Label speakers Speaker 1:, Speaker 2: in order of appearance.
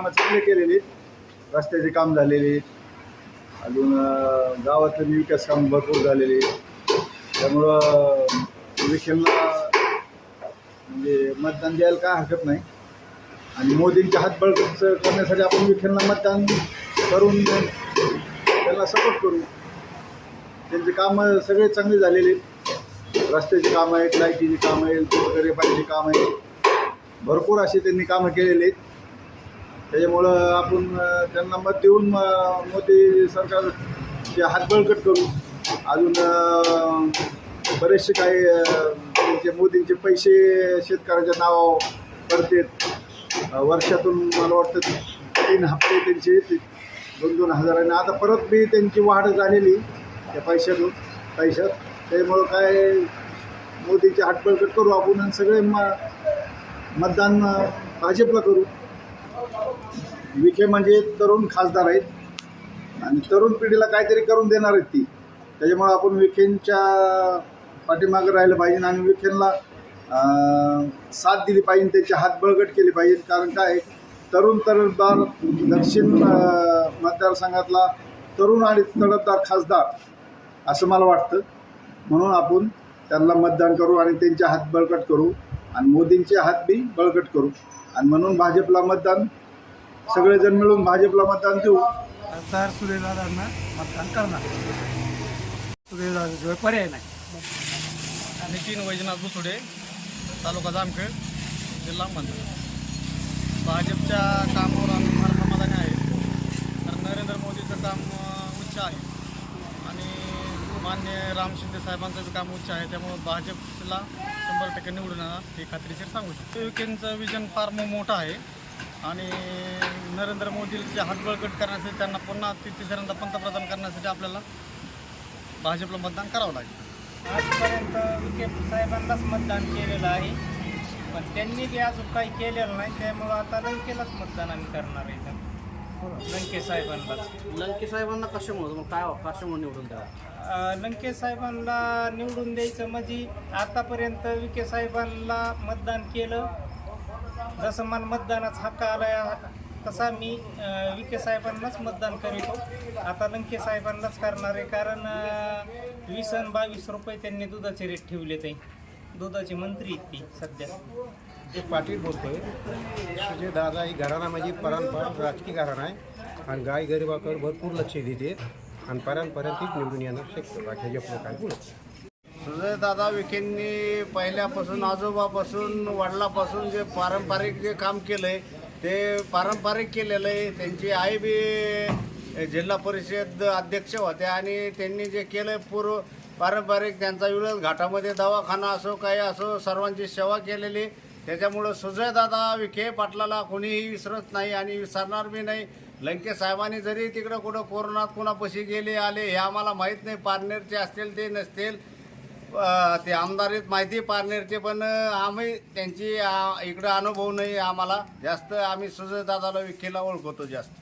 Speaker 1: कामं चांगले केलेली आहेत. रस्त्याचे काम झालेले आहेत. अजून गावातले विकास काम भरपूर झालेले त्यामुळं अं, विखेलला म्हणजे मतदान द्यायला काय हरकत नाही आणि मोदींच्या हात करण्यासाठी आपण विखेलला मतदान करून त्यांना सपोर्ट करू त्यांचे कामं सगळे चांगले झालेले आहेत. रस्त्याची कामं आहेत लाईटीची कामं आहेत वगैरे पाण्याची कामं आहेत भरपूर असे त्यांनी कामं केलेली आहेत त्याच्यामुळं आपण त्यांना मत देऊन मोदी सरकारचे हात बळकट करू. अजून बरेचसे काही त्यांचे मोदींचे पैसे शेतकऱ्याच्या नावावर पडतात. वर्षातून मला वाटतं तीन हप्ते त्यांचे येतील. दोन दोन हजारांनी. आता परत बी त्यांची वाढ झालेली त्या पैशातून पैशात. त्यामुळं काय मोदीचे हातबळकट करू आपण आणि सगळे म मतदान भाजपला करू. विखे म्हणजे तरुण खासदार आहेत. आणि तरुण पिढीला काहीतरी करून देणार आहेत ती. त्याच्यामुळं आपण विखेंच्या पाठीमागं राहिलं पाहिजे आणि विखेंना साथ दिली पाहिजे त्याचे हात बळकट केले पाहिजे. कारण काय? तरुण तरुणदार दक्षिण मतदारसंघातला तरुण आणि तडफदार खासदार असं मला वाटतं. म्हणून आपण त्यांना मतदान करू आणि त्यांचे हात बळकट करू. आणि मोदींचे हात बी बळकट करू. आणि म्हणून भाजपला मतदान सगळेजण मिळून भाजपला मतदान देऊ.
Speaker 2: खासदार सुरेशदादांना मतदान करणार. सुरेशदादा पर्याय नाही.
Speaker 3: नितीन वैजनाथ बुसुडे तालुका जामखेड जिल्हा अहमदनगर भाजपच्या कामावर आम्ही फार समाधानी आहे. कारण नरेंद्र मोदीचं काम उच्च आहे. आणि मान्य राम शिंदे साहेबांचं काम उच्च आहे. त्यामुळं भाजपला शंभर टक्के निवडून हे खात्रीशीर सांगू शकतो. युकेंचं विजन फार मोठं आहे. आणि नरेंद्र मोदीचे हात बळकट करण्यासाठी त्यांना पुन्हा ति- तिसऱ्यांदा पंतप्रधान करण्यासाठी आपल्याला भाजपला मतदान करावं लागेल.
Speaker 4: आजपर्यंत विखे साहेबांनाच मतदान केलेलं आहे. पण त्यांनी बी अजून काही केलेलं नाही त्यामुळं आता लंकेलाच मतदान आम्ही करणार आहे लंके साहेबांनाच.
Speaker 5: लंके साहेबांना कशामुळे? मग काय कशामुळे निवडून द्यावं?
Speaker 4: लंके साहेबांना निवडून द्यायचं म्हणजे आतापर्यंत विखे साहेबांना मतदान केलं. जसं मला मतदानाचा हक्क आला तसा मी वी विखे साहेबांनाच मतदान करीतो. आता लंके साहेबांनाच करणार आहे कारण वीस आणि बावीस रुपये त्यांनी दुधाचे रेट ठेवले ते. दुधाचे मंत्री आहेत ती सध्या.
Speaker 6: एक पाटील बोलतोय. म्हणजे दादा ही घराणा म्हणजे परंपरा राजकीय घराणा आहे. आणि गाय गरिबाकडे भरपूर लक्ष देते. आणि पर्यंत निवडून येणार शक्य बाकी आपलं काय बोलत
Speaker 7: सुजयदादा विखेंनी पहिल्यापासून आजोबापासून वडिलापासून जे पारंपरिक जे काम केलं आहे ते पारंपरिक केलेलं आहे. त्यांची आई बी जिल्हा परिषद अध्यक्ष होत्या आणि त्यांनी जे केलं पूर्व पारंपरिक त्यांचा विरोध घाटामध्ये दवाखाना असो काही असो सर्वांची सेवा केलेली. त्याच्यामुळं सुजयदादा विखे पाटलाला कोणीही विसरत नाही आणि विसरणार बी नाही. लंके साहेबांनी जरी तिकडं कुठं कोरोनात कुणापाशी गेले आले हे आम्हाला माहीत नाही. पारनेरचे असतील ते नसतील. ते आमदारीत माहिती पारनेरचे पण आम्ही त्यांची इकडं अनुभव नाही आम्हाला. जास्त आम्ही सुजयदादाला विखेला ओळखतो जास्त.